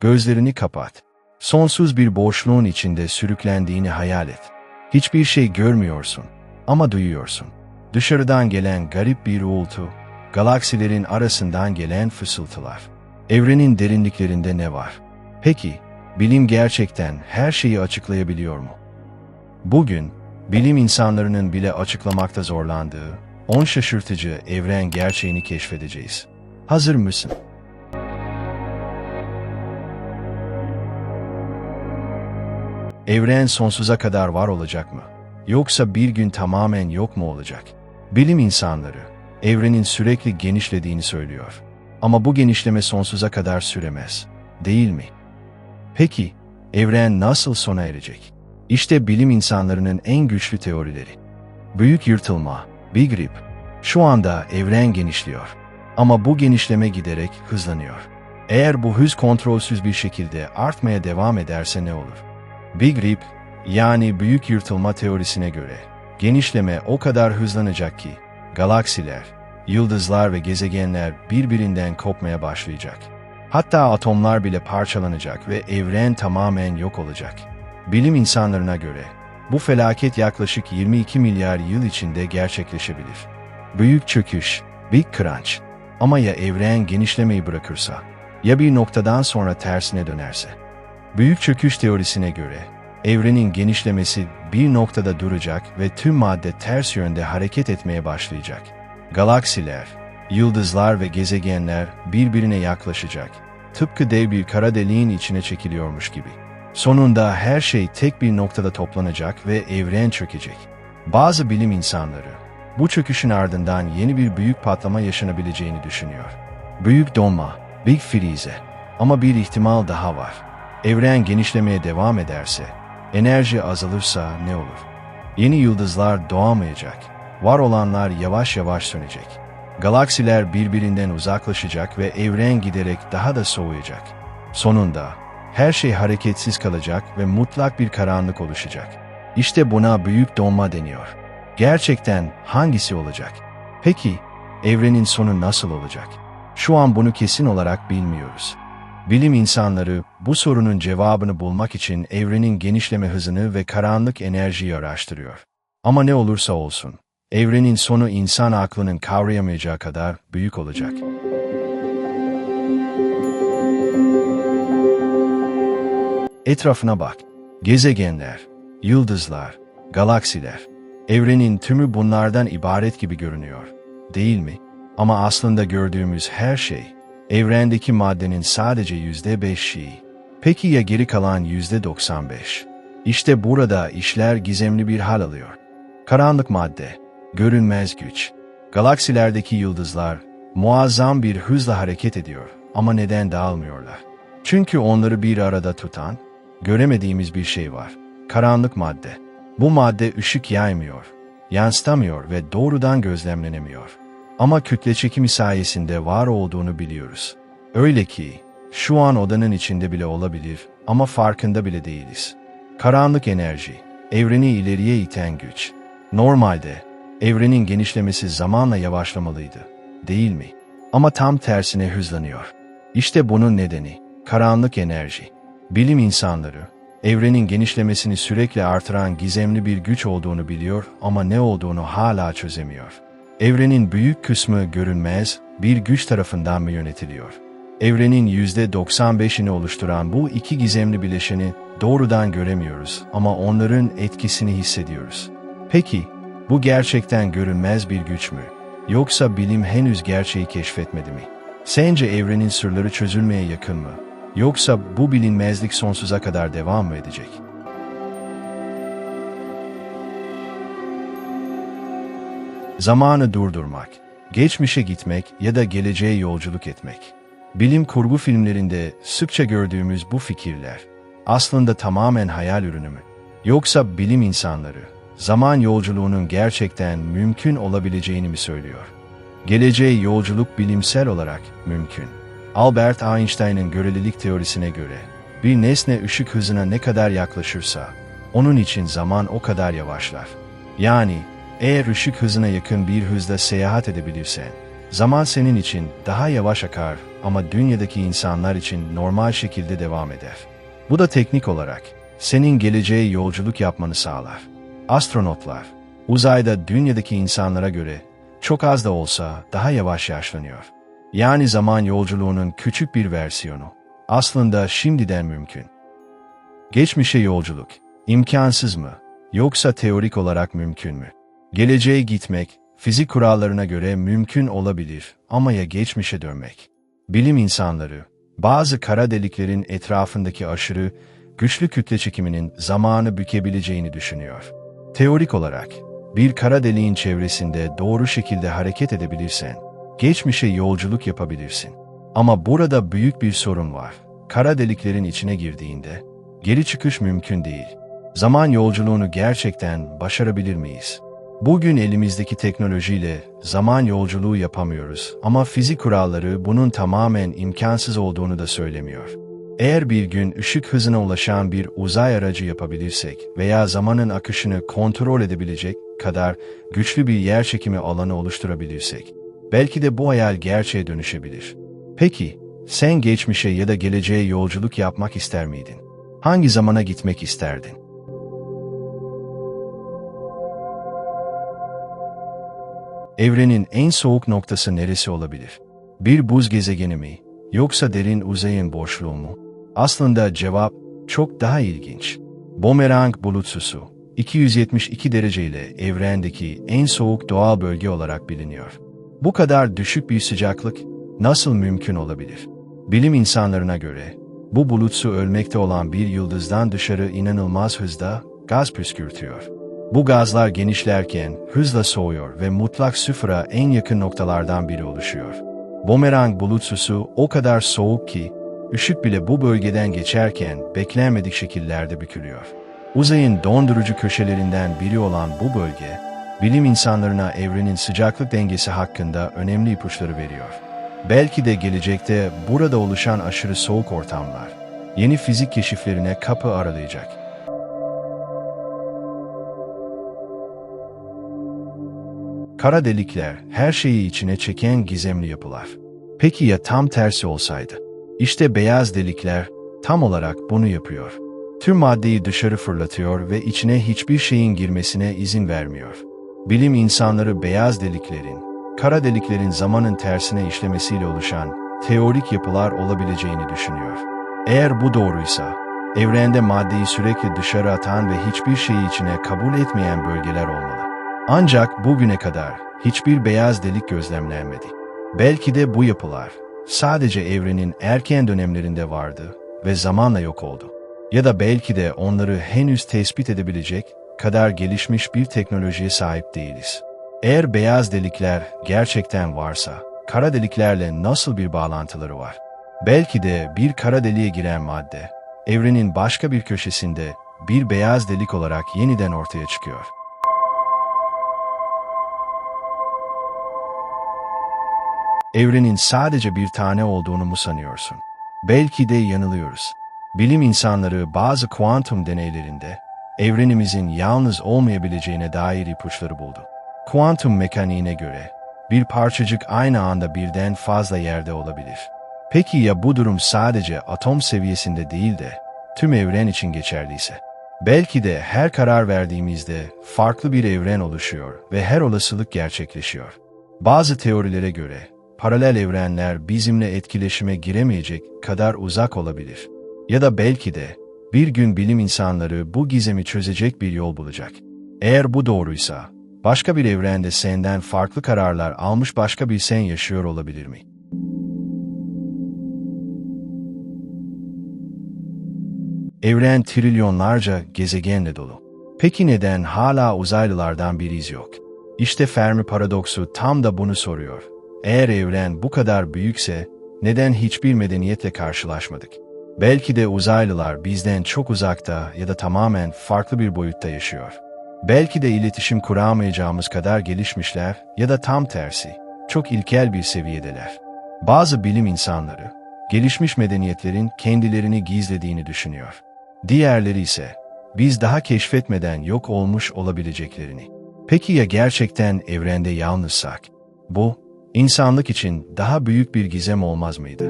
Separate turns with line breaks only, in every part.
Gözlerini kapat. Sonsuz bir boşluğun içinde sürüklendiğini hayal et. Hiçbir şey görmüyorsun ama duyuyorsun. Dışarıdan gelen garip bir uğultu, galaksilerin arasından gelen fısıltılar. Evrenin derinliklerinde ne var? Peki, bilim gerçekten her şeyi açıklayabiliyor mu? Bugün, bilim insanlarının bile açıklamakta zorlandığı, on şaşırtıcı evren gerçeğini keşfedeceğiz. Hazır mısın? Evren sonsuza kadar var olacak mı? Yoksa bir gün tamamen yok mu olacak? Bilim insanları, evrenin sürekli genişlediğini söylüyor. Ama bu genişleme sonsuza kadar süremez, değil mi? Peki, evren nasıl sona erecek? İşte bilim insanlarının en güçlü teorileri. Büyük yırtılma, Big Rip. Şu anda evren genişliyor. Ama bu genişleme giderek hızlanıyor. Eğer bu hız kontrolsüz bir şekilde artmaya devam ederse ne olur? Big Rip, yani büyük yırtılma teorisine göre, genişleme o kadar hızlanacak ki, galaksiler, yıldızlar ve gezegenler birbirinden kopmaya başlayacak. Hatta atomlar bile parçalanacak ve evren tamamen yok olacak. Bilim insanlarına göre, bu felaket yaklaşık 22 milyar yıl içinde gerçekleşebilir. Büyük çöküş, Big Crunch. Ama ya evren genişlemeyi bırakırsa? Ya bir noktadan sonra tersine dönerse? Büyük çöküş teorisine göre, evrenin genişlemesi bir noktada duracak ve tüm madde ters yönde hareket etmeye başlayacak. Galaksiler, yıldızlar ve gezegenler birbirine yaklaşacak. Tıpkı dev bir kara deliğin içine çekiliyormuş gibi. Sonunda her şey tek bir noktada toplanacak ve evren çökecek. Bazı bilim insanları, bu çöküşün ardından yeni bir büyük patlama yaşanabileceğini düşünüyor. Büyük donma, Big Freeze. Ama bir ihtimal daha var. Evren genişlemeye devam ederse, enerji azalırsa ne olur? Yeni yıldızlar doğamayacak. Var olanlar yavaş yavaş sönecek. Galaksiler birbirinden uzaklaşacak ve evren giderek daha da soğuyacak. Sonunda her şey hareketsiz kalacak ve mutlak bir karanlık oluşacak. İşte buna büyük donma deniyor. Gerçekten hangisi olacak? Peki, evrenin sonu nasıl olacak? Şu an bunu kesin olarak bilmiyoruz. Bilim insanları bu sorunun cevabını bulmak için evrenin genişleme hızını ve karanlık enerjiyi araştırıyor. Ama ne olursa olsun, evrenin sonu insan aklının kavrayamayacağı kadar büyük olacak. Etrafına bak. Gezegenler, yıldızlar, galaksiler. Evrenin tümü bunlardan ibaret gibi görünüyor. Değil mi? Ama aslında gördüğümüz her şey, evrendeki maddenin sadece yüzde beşi. Peki ya geri kalan yüzde doksan beş? İşte burada işler gizemli bir hal alıyor. Karanlık madde, görünmez güç. Galaksilerdeki yıldızlar muazzam bir hızla hareket ediyor ama neden dağılmıyorlar? Çünkü onları bir arada tutan, göremediğimiz bir şey var. Karanlık madde. Bu madde ışık yaymıyor, yansıtamıyor ve doğrudan gözlemlenemiyor. Ama kütle çekimi sayesinde var olduğunu biliyoruz. Öyle ki, şu an odanın içinde bile olabilir ama farkında bile değiliz. Karanlık enerji, evreni ileriye iten güç. Normalde, evrenin genişlemesi zamanla yavaşlamalıydı, değil mi? Ama tam tersine hızlanıyor. İşte bunun nedeni, karanlık enerji. Bilim insanları, evrenin genişlemesini sürekli artıran gizemli bir güç olduğunu biliyor ama ne olduğunu hala çözemiyor. Evrenin büyük kısmı görünmez bir güç tarafından mı yönetiliyor? Evrenin %95'ini oluşturan bu iki gizemli bileşeni doğrudan göremiyoruz ama onların etkisini hissediyoruz. Peki, bu gerçekten görünmez bir güç mü? Yoksa bilim henüz gerçeği keşfetmedi mi? Sence evrenin sırları çözülmeye yakın mı? Yoksa bu bilinmezlik sonsuza kadar devam mı edecek? Zamanı durdurmak, geçmişe gitmek ya da geleceğe yolculuk etmek. Bilim kurgu filmlerinde sıkça gördüğümüz bu fikirler aslında tamamen hayal ürünü mü? Yoksa bilim insanları zaman yolculuğunun gerçekten mümkün olabileceğini mi söylüyor? Geleceğe yolculuk bilimsel olarak mümkün. Albert Einstein'ın görelilik teorisine göre bir nesne ışık hızına ne kadar yaklaşırsa onun için zaman o kadar yavaşlar. Yani eğer ışık hızına yakın bir hızda seyahat edebilirsen Zaman senin için daha yavaş akar ama dünyadaki insanlar için normal şekilde devam eder. Bu da teknik olarak senin geleceğe yolculuk yapmanı sağlar. Astronotlar, uzayda dünyadaki insanlara göre çok az da olsa daha yavaş yaşlanıyor. Yani zaman yolculuğunun küçük bir versiyonu. Aslında şimdiden mümkün. Geçmişe yolculuk, imkansız mı? Yoksa teorik olarak mümkün mü? Geleceğe gitmek, fizik kurallarına göre mümkün olabilir ama ya geçmişe dönmek? Bilim insanları, bazı kara deliklerin etrafındaki aşırı, güçlü kütle çekiminin zamanı bükebileceğini düşünüyor. Teorik olarak, bir kara deliğin çevresinde doğru şekilde hareket edebilirsen, geçmişe yolculuk yapabilirsin. Ama burada büyük bir sorun var. Kara deliklerin içine girdiğinde, geri çıkış mümkün değil. Zaman yolculuğunu gerçekten başarabilir miyiz? Bugün elimizdeki teknolojiyle zaman yolculuğu yapamıyoruz ama fizik kuralları bunun tamamen imkansız olduğunu da söylemiyor. Eğer bir gün ışık hızına ulaşan bir uzay aracı yapabilirsek veya zamanın akışını kontrol edebilecek kadar güçlü bir yerçekimi alanı oluşturabilirsek, belki de bu hayal gerçeğe dönüşebilir. Peki, sen geçmişe ya da geleceğe yolculuk yapmak ister miydin? Hangi zamana gitmek isterdin? Evrenin en soğuk noktası neresi olabilir? Bir buz gezegeni mi? Yoksa derin uzayın boşluğu mu? Aslında cevap çok daha ilginç. Bumerang bulutsusu, 272 derece ile evrendeki en soğuk doğal bölge olarak biliniyor. Bu kadar düşük bir sıcaklık nasıl mümkün olabilir? Bilim insanlarına göre bu bulutsu ölmekte olan bir yıldızdan dışarı inanılmaz hızda gaz püskürtüyor. Bu gazlar genişlerken hızla soğuyor ve mutlak sıfıra en yakın noktalardan biri oluşuyor. Bumerang bulutsusu o kadar soğuk ki ışık bile bu bölgeden geçerken beklenmedik şekillerde bükülüyor. Uzayın dondurucu köşelerinden biri olan bu bölge, bilim insanlarına evrenin sıcaklık dengesi hakkında önemli ipuçları veriyor. Belki de gelecekte burada oluşan aşırı soğuk ortamlar, yeni fizik keşiflerine kapı aralayacak. Kara delikler her şeyi içine çeken gizemli yapılar. Peki ya tam tersi olsaydı? İşte beyaz delikler tam olarak bunu yapıyor. Tüm maddeyi dışarı fırlatıyor ve içine hiçbir şeyin girmesine izin vermiyor. Bilim insanları beyaz deliklerin, kara deliklerin zamanın tersine işlemesiyle oluşan teorik yapılar olabileceğini düşünüyor. Eğer bu doğruysa, evrende maddeyi sürekli dışarı atan ve hiçbir şeyi içine kabul etmeyen bölgeler olmalı. Ancak bugüne kadar hiçbir beyaz delik gözlemlenmedi. Belki de bu yapılar sadece evrenin erken dönemlerinde vardı ve zamanla yok oldu. Ya da belki de onları henüz tespit edebilecek kadar gelişmiş bir teknolojiye sahip değiliz. Eğer beyaz delikler gerçekten varsa, kara deliklerle nasıl bir bağlantıları var? Belki de bir kara deliğe giren madde, evrenin başka bir köşesinde bir beyaz delik olarak yeniden ortaya çıkıyor. Evrenin sadece bir tane olduğunu mu sanıyorsun? Belki de yanılıyoruz. Bilim insanları bazı kuantum deneylerinde evrenimizin yalnız olmayabileceğine dair ipuçları buldu. Kuantum mekaniğine göre bir parçacık aynı anda birden fazla yerde olabilir. Peki ya bu durum sadece atom seviyesinde değil de tüm evren için geçerliyse? Belki de her karar verdiğimizde farklı bir evren oluşuyor ve her olasılık gerçekleşiyor. Bazı teorilere göre paralel evrenler bizimle etkileşime giremeyecek kadar uzak olabilir. Ya da belki de bir gün bilim insanları bu gizemi çözecek bir yol bulacak. Eğer bu doğruysa, başka bir evrende senden farklı kararlar almış başka bir sen yaşıyor olabilir mi? Evren trilyonlarca gezegenle dolu. Peki neden hala uzaylılardan bir iz yok? İşte Fermi paradoksu tam da bunu soruyor. Eğer evren bu kadar büyükse, neden hiçbir medeniyetle karşılaşmadık? Belki de uzaylılar bizden çok uzakta ya da tamamen farklı bir boyutta yaşıyor. Belki de iletişim kuramayacağımız kadar gelişmişler ya da tam tersi, çok ilkel bir seviyedeler. Bazı bilim insanları, gelişmiş medeniyetlerin kendilerini gizlediğini düşünüyor. Diğerleri ise, biz daha keşfetmeden yok olmuş olabileceklerini. Peki ya gerçekten evrende yalnızsak? Bu, İnsanlık için daha büyük bir gizem olmaz mıydı?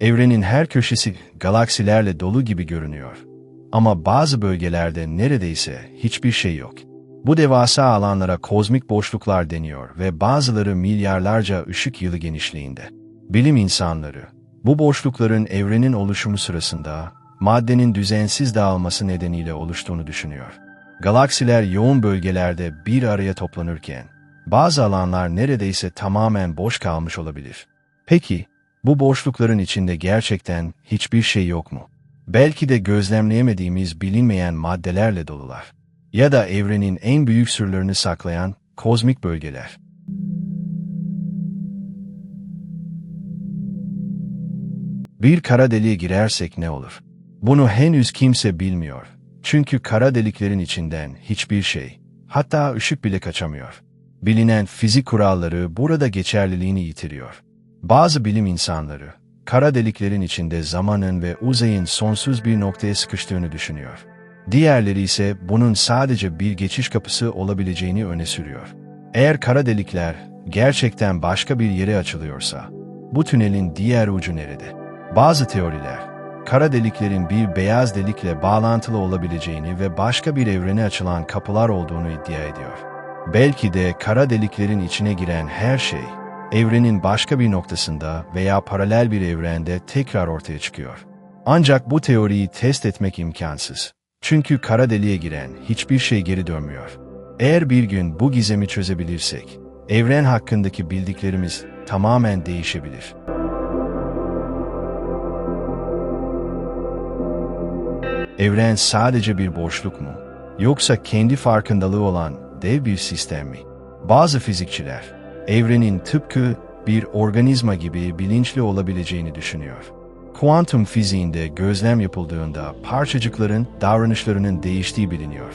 Evrenin her köşesi galaksilerle dolu gibi görünüyor. Ama bazı bölgelerde neredeyse hiçbir şey yok. Bu devasa alanlara kozmik boşluklar deniyor ve bazıları milyarlarca ışık yılı genişliğinde. Bilim insanları, bu boşlukların evrenin oluşumu sırasında maddenin düzensiz dağılması nedeniyle oluştuğunu düşünüyor. Galaksiler yoğun bölgelerde bir araya toplanırken, bazı alanlar neredeyse tamamen boş kalmış olabilir. Peki, bu boşlukların içinde gerçekten hiçbir şey yok mu? Belki de gözlemleyemediğimiz bilinmeyen maddelerle dolular. Ya da evrenin en büyük sırlarını saklayan kozmik bölgeler. Bir kara deliğe girersek ne olur? Bunu henüz kimse bilmiyor. Çünkü kara deliklerin içinden hiçbir şey, hatta ışık bile kaçamıyor. Bilinen fizik kuralları burada geçerliliğini yitiriyor. Bazı bilim insanları, kara deliklerin içinde zamanın ve uzayın sonsuz bir noktaya sıkıştığını düşünüyor. Diğerleri ise bunun sadece bir geçiş kapısı olabileceğini öne sürüyor. Eğer kara delikler gerçekten başka bir yere açılıyorsa, bu tünelin diğer ucu nerede? Bazı teoriler, kara deliklerin bir beyaz delikle bağlantılı olabileceğini ve başka bir evrene açılan kapılar olduğunu iddia ediyor. Belki de kara deliklerin içine giren her şey, evrenin başka bir noktasında veya paralel bir evrende tekrar ortaya çıkıyor. Ancak bu teoriyi test etmek imkansız. Çünkü kara deliğe giren hiçbir şey geri dönmüyor. Eğer bir gün bu gizemi çözebilirsek, evren hakkındaki bildiklerimiz tamamen değişebilir. Evren sadece bir boşluk mu? Yoksa kendi farkındalığı olan dev bir sistem mi? Bazı fizikçiler, evrenin tıpkı bir organizma gibi bilinçli olabileceğini düşünüyor. Kuantum fiziğinde gözlem yapıldığında parçacıkların davranışlarının değiştiği biliniyor.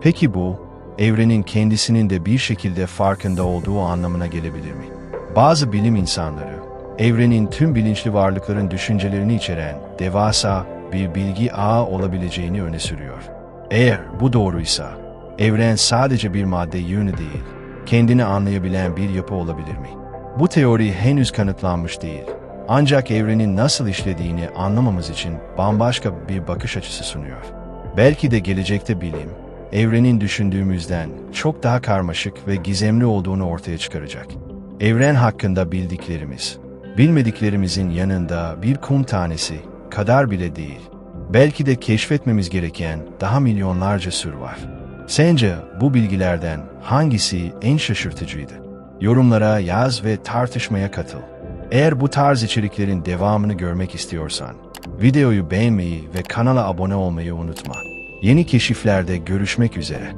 Peki bu, evrenin kendisinin de bir şekilde farkında olduğu anlamına gelebilir mi? Bazı bilim insanları, evrenin tüm bilinçli varlıkların düşüncelerini içeren devasa bir bilgi ağı olabileceğini öne sürüyor. Eğer bu doğruysa, evren sadece bir madde yönü değil, kendini anlayabilen bir yapı olabilir mi? Bu teori henüz kanıtlanmış değil. Ancak evrenin nasıl işlediğini anlamamız için bambaşka bir bakış açısı sunuyor. Belki de gelecekte bilim, evrenin düşündüğümüzden çok daha karmaşık ve gizemli olduğunu ortaya çıkaracak. Evren hakkında bildiklerimiz, bilmediklerimizin yanında bir kum tanesi kadar bile değil. Belki de keşfetmemiz gereken daha milyonlarca sır var. Sence bu bilgilerden hangisi en şaşırtıcıydı? Yorumlara yaz ve tartışmaya katıl. Eğer bu tarz içeriklerin devamını görmek istiyorsan, videoyu beğenmeyi ve kanala abone olmayı unutma. Yeni keşiflerde görüşmek üzere.